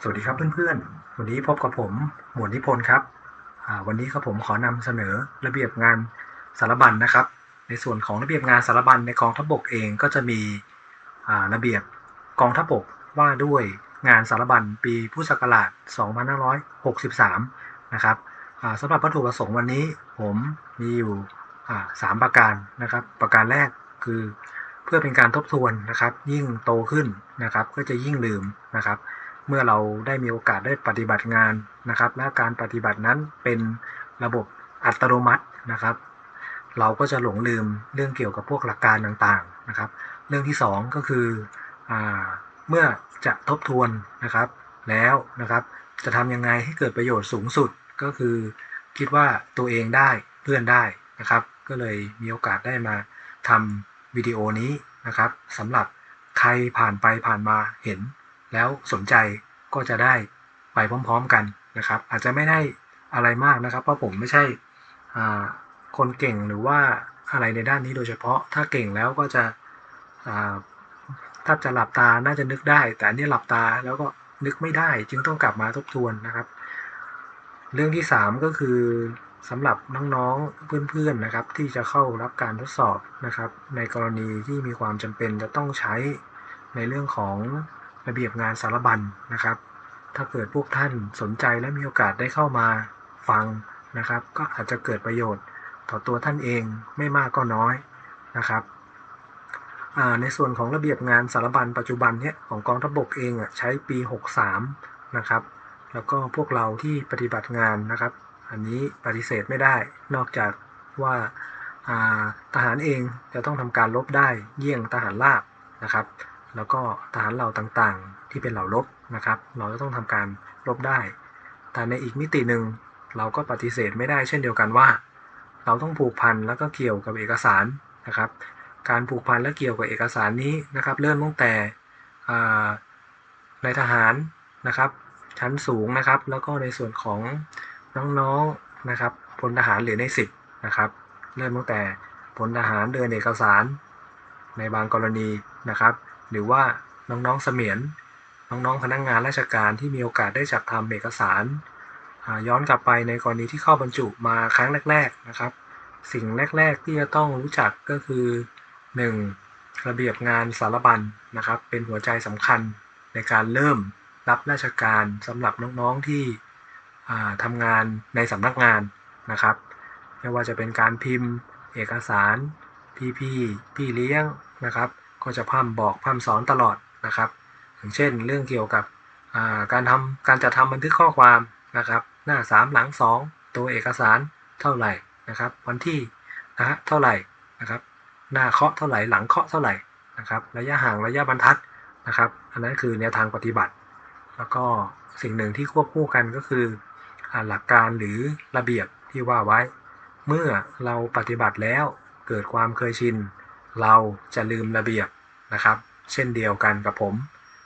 สวัสดีครับเพื่อนๆ วันนี้พบกับผมหมวดนิพนธ์ครับ วันนี้ครับผมขอนำเสนอระเบียบงานสารบัญนะครับ ในส่วนของระเบียบงานสารบัญในกองทัพบกเองก็จะมีระเบียบกองทัพบกว่าด้วยงานสารบัญปีพุทธศักราช 2563 นะครับอ่าสำหรับวัตถุประสงค์วันนี้ผมมีอยู่อ่าสามประการนะครับ ประการแรกคือเพื่อเป็นการทบทวนนะครับ ยิ่งโตขึ้นนะครับ ก็จะยิ่งลืมนะครับ เมื่อเราได้มีโอกาสได้ปฏิบัติงานนะครับ และการปฏิบัตินั้นเป็นระบบอัตโนมัตินะครับ เราก็จะหลงลืมเรื่องเกี่ยวกับพวกหลักการต่างๆนะครับ เรื่องที่สองก็คืออเมื่อจะทบทวนนะครับ แล้วนะครับจะทำยังไงให้เกิดประโยชน์สูงสุดก็คือคิดว่าตัวเองได้เพื่อนได้นะครับ ก็เลยมีโอกาสได้มาทำวิดีโอนี้นะครับสำหรับใครผ่านไปผ่านมาเห็น แล้วสนใจก็จะได้ไปพร้อม ๆกันนะครับ อาจจะไม่ได้อะไรมากนะครับ เพราะผมไม่ใช่คนเก่งหรือว่าอะไรในด้านนี้โดยเฉพาะ ถ้าเก่งแล้วก็จะถ้าจะหลับตาน่าจะนึกได้ แต่อันนี่หลับตาแล้วก็นึกไม่ได้ จึงต้องกลับมาทบทวนนะครับ เรื่องที่สามก็คือสำหรับน้องๆเพื่อนๆนะครับ ที่จะเข้ารับการทดสอบนะครับ ในกรณีที่มีความจำเป็นจะต้องใช้ในเรื่องของ ระเบียบงานสารบัญนะครับ ถ้าเกิดพวกท่านสนใจและมีโอกาสได้เข้ามาฟังนะครับ ก็อาจจะเกิดประโยชน์ต่อตัวท่านเองไม่มากก็น้อยนะครับในส่วนของระเบียบงานสารบัญปัจจุบันเนี่ยของกองทัพบกเองอะใช้ปี 63 นะครับ แล้วก็พวกเราที่ปฏิบัติงานนะครับ อันนี้ปฏิเสธไม่ได้ นอกจากว่าาทหารเองจะต้องทำการลบได้เยี่ยงทหารราบนะครับ แล้วก็ทหารเหล่าต่างๆ ที่เป็นเหล่ารบนะครับ เราจะต้องทำการลบได้ แต่ในอีกมิติหนึ่งเราก็ปฏิเสธไม่ได้เช่นเดียวกันว่า เราต้องผูกพันแล้วก็เกี่ยวกับเอกสารนะครับ การผูกพันและเกี่ยวกับเอกสารนี้นะครับเริ่มตั้งแต่ในทหารนะครับ ชั้นสูงนะครับ แล้วก็ในส่วนของน้องๆนะครับพลทหารหรือในสิบนะครับ เริ่มตั้งแต่พลทหารเดินเอกสารในบางกรณีนะครับ หรือว่าน้องๆเสมียนน้องๆพนักงานราชการที่มีโอกาสได้จัดทำเอกสารย้อนกลับไปในกรณีที่เข้าบรรจุมาครั้งแรก ๆนะครับ สิ่งแรก ๆ ที่จะต้องรู้จักก็คือ 1. ระเบียบงานสารบัญนะครับ เป็นหัวใจสำคัญในการเริ่มรับราชการสำหรับน้องๆที่อ่าทำงานในสำนักงานนะครับไม่ว่าจะเป็นการพิมพ์ เอกสารพี่พี่พี่เลี้ยงนะครับ ก็จะพร่ำบอกพร่ำสอนตลอดนะครับ อย่างเช่น เรื่องเกี่ยวกับาการทำการจัดทำบันทึกข้อความนะครับ หน้า 3 หลัง 2 ตัวเอกสารเท่าไหร่นะครับ วันที่นะฮะเท่าไหร่นะครับ หน้าเคาะเท่าไหร่หลังเคาะเท่าไหร่นะครับ ระยะห่างระยะบรรทัดนะครับ อันนั้นคือแนวทางปฏิบัติ แล้วก็สิ่งหนึ่งที่ควบคู่กันก็คืออหลักการหรือระเบียบที่ว่าไว้ เมื่อเราปฏิบัติแล้วเกิดความเคยชิน เราจะลืมระเบียบนะครับ เช่นเดียวกันกับผม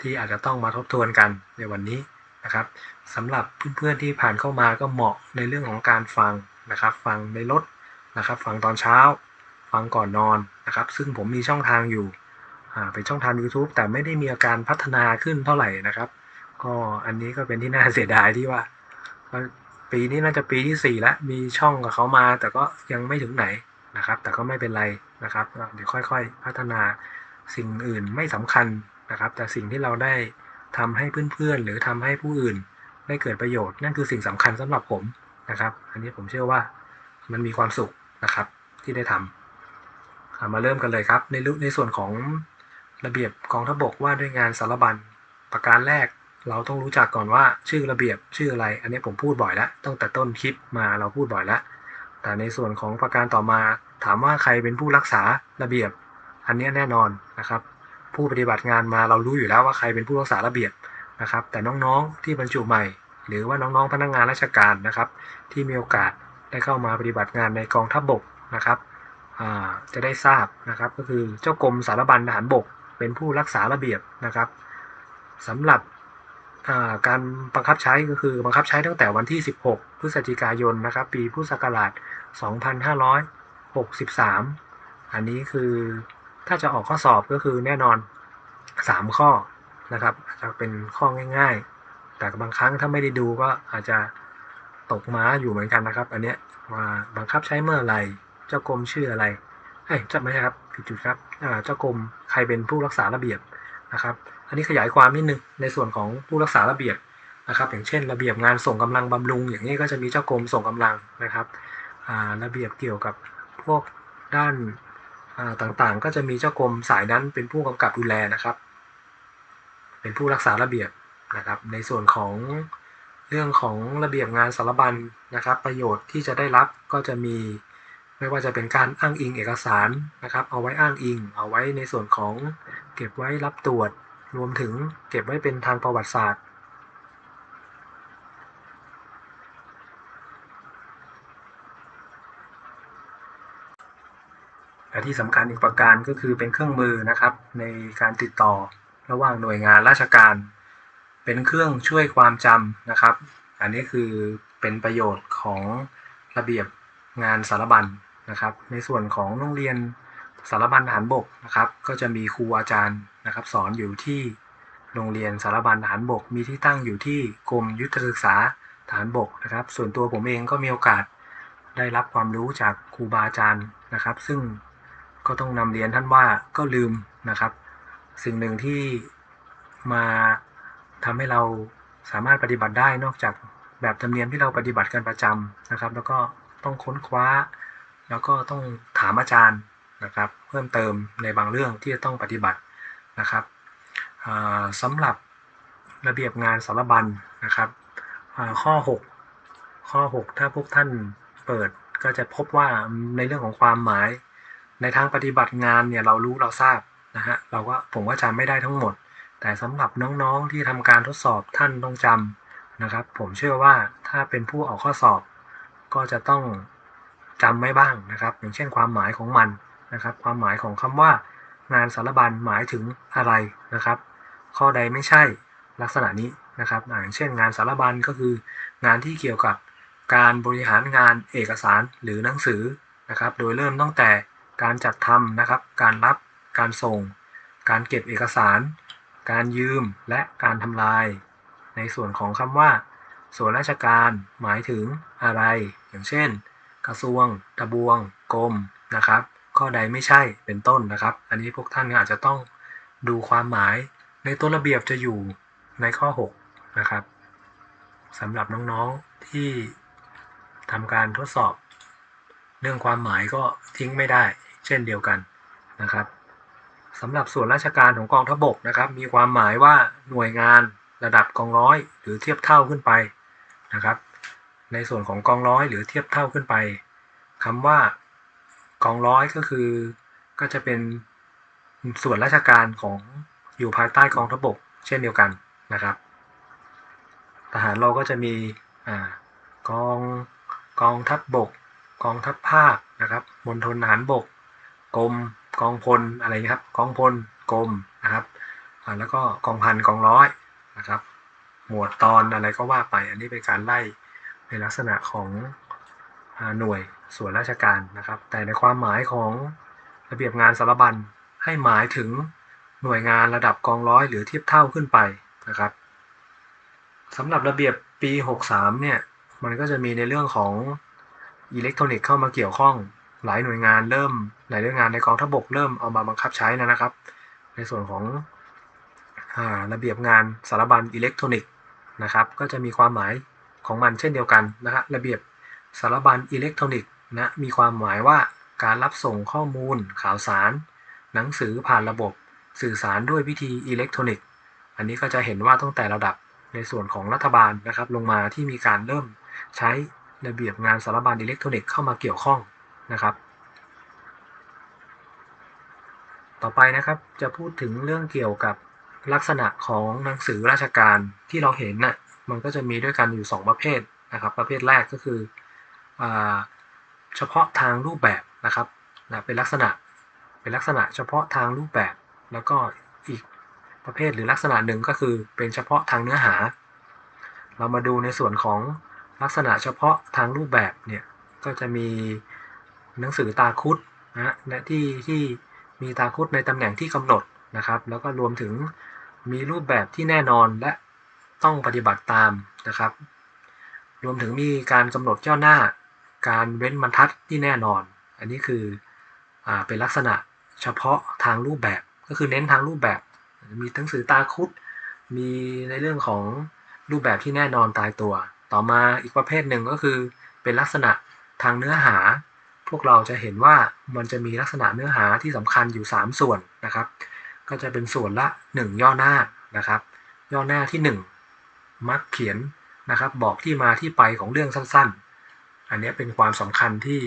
ที่อาจจะต้องมาทบทวนกันในวันนี้นะครับสำหรับเพื่อนๆที่ผ่านเข้ามาก็เหมาะในเรื่องของการฟังนะครับ ฟังในรถนะครับ ฟังตอนเช้า ฟังก่อนนอนนะครับ ซึ่งผมมีช่องทางอยู่เป็นช่องทาง YouTube แต่ไม่ได้มีอาการพัฒนาขึ้นเท่าไหร่นะครับ ก็อันนี้ก็เป็นที่น่าเสียดายที่ว่า ปีนี้น่าจะปีที่4แล้วมีช่องกับเขามา แต่ก็ยังไม่ถึงไหนนะครับ แต่ก็ไม่เป็นไร นะครับเดี๋ยวค่อยๆ พัฒนาสิ่งอื่นไม่สำคัญนะครับ แต่สิ่งที่เราได้ทำให้เพื่อนๆ หรือทำให้ผู้อื่นได้เกิดประโยชน์ นั่นคือสิ่งสำคัญสำหรับผมนะครับ อันนี้ผมเชื่อว่ามันมีความสุขนะครับที่ได้ทำอ่ามาเริ่มกันเลยครับ ในในส่วนของระเบียบกองทพบกว่าด้วยงานสารบัญประการแรกเราต้องรู้จักก่อนว่าชื่อระเบียบชื่ออะไร อันนี้ผมพูดบ่อยแล้วตั้งแต่ต้นคลิปมาเราพูดบ่อยแล้วแต่ในส่วนของประการต่อมา ถามว่าใครเป็นผู้รักษาระเบียบ อันนี้แน่นอนนะครับ ผู้ปฏิบัติงานมาเรารู้อยู่แล้วว่าใครเป็นผู้รักษาระเบียบนะครับ แต่น้องๆที่บรรจุใหม่ หรือว่าน้องๆพนักงานราชการนะครับ ที่มีโอกาสได้เข้ามาปฏิบัติงานในกองทัพบบกนะครับจะได้ทราบนะครับ ก็คือเจ้ากรมสารบัญทหารบก เป็นผู้รักษาระเบียบนะครับสำหรับาการบังคับใช้ก็คือบังคับใช้ตั้งแต่วันที่ 16 พฤศจิกายนนะครับ ปีพุทธศักราช 63 อันนี้คือถ้าจะออกข้อสอบก็คือแน่นอน 3 ข้อนะครับอาจจะเป็นข้อง่ายๆ แต่บางครั้งถ้าไม่ได้ดูก็อาจจะตกม้าอยู่เหมือนกันนะครับ อันเนี้ยว่าบังคับใช้เมื่อไหร่เจ้ากรมชื่ออะไรเอ้ยจะไม่ใช่ครับผิดจุดครับเจ้ากรมใครเป็นผู้รักษาระเบียบนะครับ อันนี้ขยายความนิดนึงในส่วนของผู้รักษาระเบียบนะครับ อย่างเช่น ระเบียบงานส่งกำลังบำรุง อย่างนี้ก็จะมีเจ้ากรมส่งกำลังนะครับระเบียบเกี่ยวกับ พวกด้านต่างๆ ก็จะมีเจ้ากรมสายนั้นเป็นผู้กำกับดูแลนะครับ เป็นผู้รักษาระเบียบนะครับ ในส่วนของเรื่องของระเบียบงานสารบัญนะครับ ประโยชน์ที่จะได้รับก็จะมีไม่ว่าจะเป็นการอ้างอิงเอกสารนะครับ เอาไว้อ้างอิง เอาไว้ในส่วนของเก็บไว้รับตรวจ รวมถึงเก็บไว้เป็นทางประวัติศาสตร์ และที่สำคัญอีกประการก็คือเป็นเครื่องมือนะครับ ในการติดต่อระหว่างหน่วยงานราชการ เป็นเครื่องช่วยความจำนะครับ อันนี้คือเป็นประโยชน์ของระเบียบงานสารบัญนะครับ ในส่วนของโรงเรียนสารบัญทหารบกนะครับ ก็จะมีครูอาจารย์นะครับ สอนอยู่ที่โรงเรียนสารบัญทหารบก มีที่ตั้งอยู่ที่กรมยุทธศึกษาทหารบกนะครับ ส่วนตัวผมเองก็มีโอกาสได้รับความรู้จากครูบาอาจารย์นะครับ ซึ่ง ก็ต้องนำเรียนท่านว่าก็ลืมนะครับ สิ่งหนึ่งที่มาทำให้เราสามารถปฏิบัติได้นอกจากแบบธรรมเนียมที่เราปฏิบัติกันประจำนะครับ แล้วก็ต้องค้นคว้า แล้วก็ต้องถามอาจารย์นะครับ เพิ่มเติมในบางเรื่องที่จะต้องปฏิบัตินะครับอ่าสำหรับระเบียบงานสารบัญนะครับข้อ 6 ข้อ 6 ถ้าพวกท่านเปิดก็จะพบว่าในเรื่องของความหมาย ในทางปฏิบัติงานเนี่ยเรารู้เราทราบนะฮะเราก็ผมก็จำไม่ได้ทั้งหมด แต่สำหรับน้องๆที่ทำการทดสอบท่านต้องจำนะครับ ผมเชื่อว่าถ้าเป็นผู้ออกข้อสอบ ก็จะต้องจำไว้บ้างนะครับ อย่างเช่นความหมายของมันนะครับ ความหมายของคำว่างานสารบัญหมายถึงอะไรนะครับ ข้อใดไม่ใช่ลักษณะนี้นะครับอ่าอย่างเช่น งานสารบัญก็คืองานที่เกี่ยวกับการบริหารงานเอกสารหรือหนังสือนะครับ โดยเริ่มตั้งแต่ การจัดทำนะครับ การรับ การส่ง การเก็บเอกสาร การยืม และการทำลาย ในส่วนของคำว่า ส่วนราชการหมายถึงอะไร อย่างเช่น กระทรวงทบวง กรม นะครับ ข้อใดไม่ใช่ เป็นต้นนะครับ อันนี้พวกท่านก็อาจจะต้องดูความหมาย ในตัวระเบียบจะอยู่ในข้อ 6 นะครับสำหรับน้องๆที่ทำการทดสอบ เรื่องความหมายก็ทิ้งไม่ได้ เช่นเดียวกันนะครับสำหรับส่วนราชการของกองทัพบกนะครับ มีความหมายว่าหน่วยงานระดับกองร้อย หรือเทียบเท่าขึ้นไปนะครับ ในส่วนของกองร้อยหรือเทียบเท่าขึ้นไปคำว่ากองร้อยก็คือก็จะเป็นส่วนราชการของอยู่ภายใต้กองทัพบก เช่นเดียวกันนะครับ ทหารเราก็จะมีอกองกองทัพบบก กองทัพภาคนะครับมณฑลทหารบก กรมกองพลอะไรนะครับกองพลกรมนะครับแล้วก็กองพันกองร้อยนะครับ หมวดตอนอะไรก็ว่าไป อันนี้เป็นการไล่ในลักษณะของหน่วยส่วนราชการนะครับ แต่ในความหมายของระเบียบงานสารบัญให้หมายถึงหน่วยงานระดับกองร้อยหรือเทียบเท่าขึ้นไปนะครับสำหรับระเบียบปี 63 เนี่ย มันก็จะมีในเรื่องของอิเล็กทรอนิกส์เข้ามาเกี่ยวข้อง หลายหน่วยงานเริ่ม หลายหน่วยงานในกองทัพบกเริ่มเอามาบังคับใช้แล้วนะครับ ในส่วนของอระเบียบงานสารบัญอิเล็กทรอนิกส์นะครับ ก็จะมีความหมายของมันเช่นเดียวกันนะฮะระเบียบสารบัญอิเล็กทรอนิกส์นะมีความหมายว่าการรับส่งข้อมูล ข่าวสาร หนังสือผ่านระบบ สื่อสารด้วยวิธีอิเล็กทรอนิกส์ อันนี้ก็จะเห็นว่าตั้งแต่ระดับในส่วนของรัฐบาลนะครับ ลงมาที่มีการเริ่มใช้ระเบียบงานสารบัญอิเล็กทรอนิกส์เข้ามาเกี่ยวข้อง นะครับ ต่อไปนะครับจะพูดถึงเรื่องเกี่ยวกับลักษณะของหนังสือราชการที่เราเห็นน่ะมันก็จะมีด้วยกันอยู่ 2 ประเภทนะครับ ประเภทแรกก็คืออเฉพาะทางรูปแบบนะครับนะเป็นลักษณะเป็นลักษณะเฉพาะทางรูปแบบ แล้วก็อีกประเภทหรือลักษณะหนึ่งก็คือเป็นเฉพาะทางเนื้อหา เรามาดูในส่วนของลักษณะเฉพาะทางรูปแบบเนี่ยก็จะมี หนังสือตาคุดนะและที่ที่มีตาคุดในตำแหน่งที่กำหนดนะครับ แล้วก็รวมถึงมีรูปแบบที่แน่นอนและต้องปฏิบัติตามนะครับ รวมถึงมีการกำหนดย่อหน้า การเว้นบรรทัดที่แน่นอน อันนี้คืออเป็นลักษณะเฉพาะทางรูปแบบก็คือเน้นทางรูปแบบ มีหนังสือตาคุด มีในเรื่องของรูปแบบที่แน่นอนตายตัว ต่อมาอีกประเภทหนึ่งก็คือเป็นลักษณะทางเนื้อหา วกเราจะเห็นว่ามันจะมีลักษณะเนื้อหาที่สำคัญอยู่ 3 ส่วนนะครับ ก็จะเป็นส่วนละ 1 ย่อหน้านะครับ ย่อหน้าที่ 1 มักเขียนนะครับ บอกที่มาที่ไปของเรื่องสั้นๆ อันนี้เป็นความสำคัญที่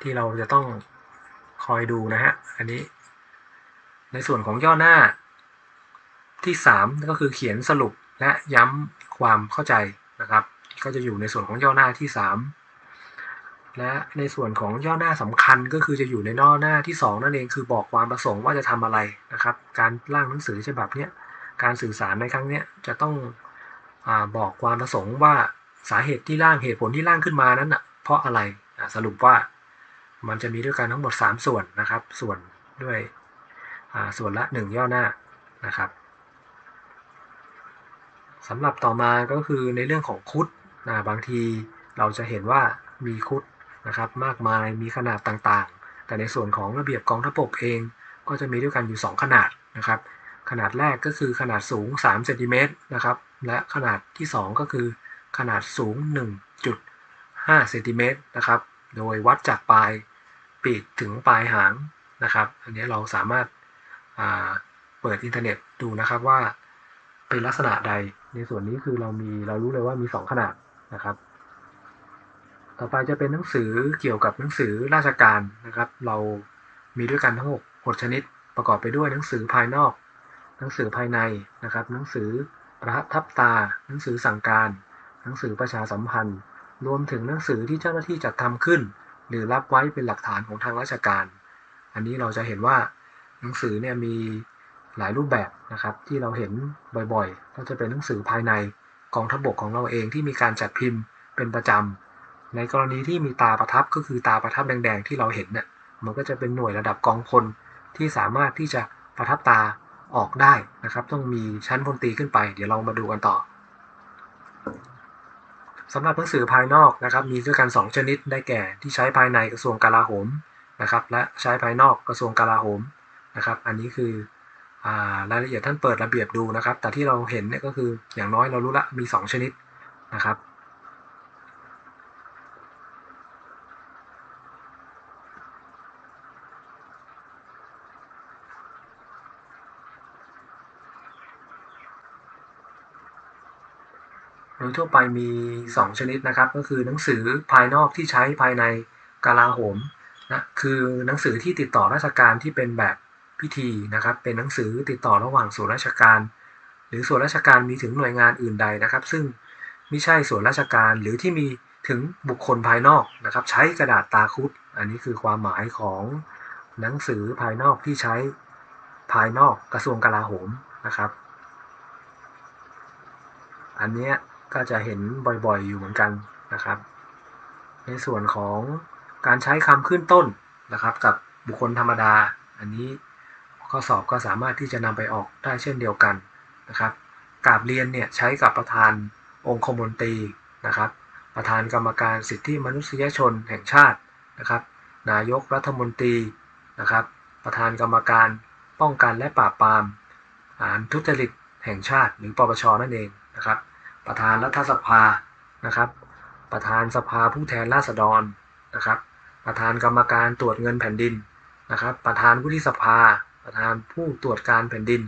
ที่เราจะต้องคอยดูนะฮะอันนี้ ในส่วนของย่อหน้าที่ 3 ก็คือเขียนสรุปและย้ำความเข้าใจนะครับ ก็จะอยู่ในส่วนของย่อหน้าที่ 3 และในส่วนของย่อหน้าสำคัญก็คือจะอยู่ในย่อหน้าที่ 2 นั่นเองคือบอกความประสงค์ว่าจะทำอะไรนะครับ การร่างหนังสือฉบับเนี้ยการสื่อสารในครั้งเนี้ยจะต้องอบอกความประสงค์ว่าสาเหตุที่ร่างเหตุผลที่ร่างขึ้นมานั้นอะเพราะอะไระสรุปว่ามันจะมีด้วยกันทั้งหมด 3 ส่วนนะครับ ส่วนด้วยส่วนละ 1 ย่อหน้านะครับสำหรับต่อมาก็คือในเรื่องของคุดนะบางทีเราจะเห็นว่ามีคุด นะครับมากมายมีขนาดต่างๆ แต่ในส่วนของระเบียบกองทัพบกเองก็จะมีด้วยกันอยู่ 2 ขนาดนะครับ ขนาดแรกก็คือขนาดสูง3เซนติเมตรนะครับและขนาดที่ 2 ก็คือขนาดสูง 1.5เซนติเมตรนะครับโดยวัดจากปลายปีกถึงปลายหางนะครับ อันนี้เราสามารถเปิดอินเทอร์เน็ตดูนะครับว่าเป็นลักษณะใดในส่วนนี้คือเรามีเรารู้เลยว่ามี 2 ขนาดนะครับ ต่อไปจะเป็นหนังสือเกี่ยวกับหนังสือราชการนะครับ เรามีด้วยกันทั้ง6 6ชนิดประกอบไปด้วยหนังสือภายนอก หนังสือภายในนะครับ หนังสือประทับตา หนังสือสั่งการ หนังสือประชาสัมพันธ์ รวมถึงหนังสือที่เจ้าหน้าที่จัดทำขึ้น หรือรับไว้เป็นหลักฐานของทางราชการ อันนี้เราจะเห็นว่าหนังสือเนี่ยมีหลายรูปแบบนะครับ ที่เราเห็นบ่อยๆ ก็จะเป็นหนังสือภายในกองทัพบกของเราเองที่มีการจัดพิมพ์เป็นประจำ ในกรณีที่มีตาประทับก็คือตาประทับแดง ๆ ที่เราเห็นเนี่ยมันก็จะเป็นหน่วยระดับกองพลที่สามารถที่จะประทับตาออกได้นะครับ ต้องมีชั้นพลตีขึ้นไป เดี๋ยวเรามาดูกันต่อสำหรับหนังสือภายนอกนะครับ มีด้วยกัน 2 ชนิดได้แก่ ที่ใช้ภายในกระทรวงกลาโหมนะครับ และใช้ภายนอกกระทรวงกลาโหมนะครับ อันนี้คือรายละเอียดท่านเปิดระเบียบดูนะครับ แต่ที่เราเห็นเนี่ยก็คืออย่างน้อยเรารู้ละมี 2 ชนิดนะครับ โดยทั่วไปมี 2 ชนิดนะครับ ก็คือหนังสือภายนอกที่ใช้ภายในกาลาโหมนะคือหนังสือที่ติดต่อราชการที่เป็นแบบพิธีนะครับ เป็นหนังสือติดต่อระหว่างส่วนราชการ หรือส่วนราชการมีถึงหน่วยงานอื่นใดนะครับ ซึ่งไม่ใช่ส่วนราชการหรือที่มีถึงบุคคลภายนอกนะครับ ใช้กระดาษตาคุดอันนี้คือความหมายของหนังสือภายนอกที่ใช้ภายนอกกระทรวงกลาโหมนะครับ อันนี้ ก็จะเห็นบ่อยๆอยู่เหมือนกันนะครับ ในส่วนของการใช้คำขึ้นต้นนะครับ กับบุคคลธรรมดา อันนี้ข้อสอบก็สามารถที่จะนำไปออกได้เช่นเดียวกันนะครับกาบเรียนเนี่ยใช้กับประธานองคมนตรีนะครับ ประธานกรรมการสิทธิมนุษยชนแห่งชาตินะครับ นายกรัฐมนตรีนะครับ ประธานกรรมการป้องกันและปราบปรามอาญทุจริตแห่งชาติ หรือปปชนั่นเองนะครับ ประธานรัฐสภานะครับ ประธานสภาผู้แทนราษฎรนะครับ ประธานกรรมการตรวจเงินแผ่นดินนะครับ ประธานวุฒิสภา ประธานผู้ตรวจการแผ่นดิน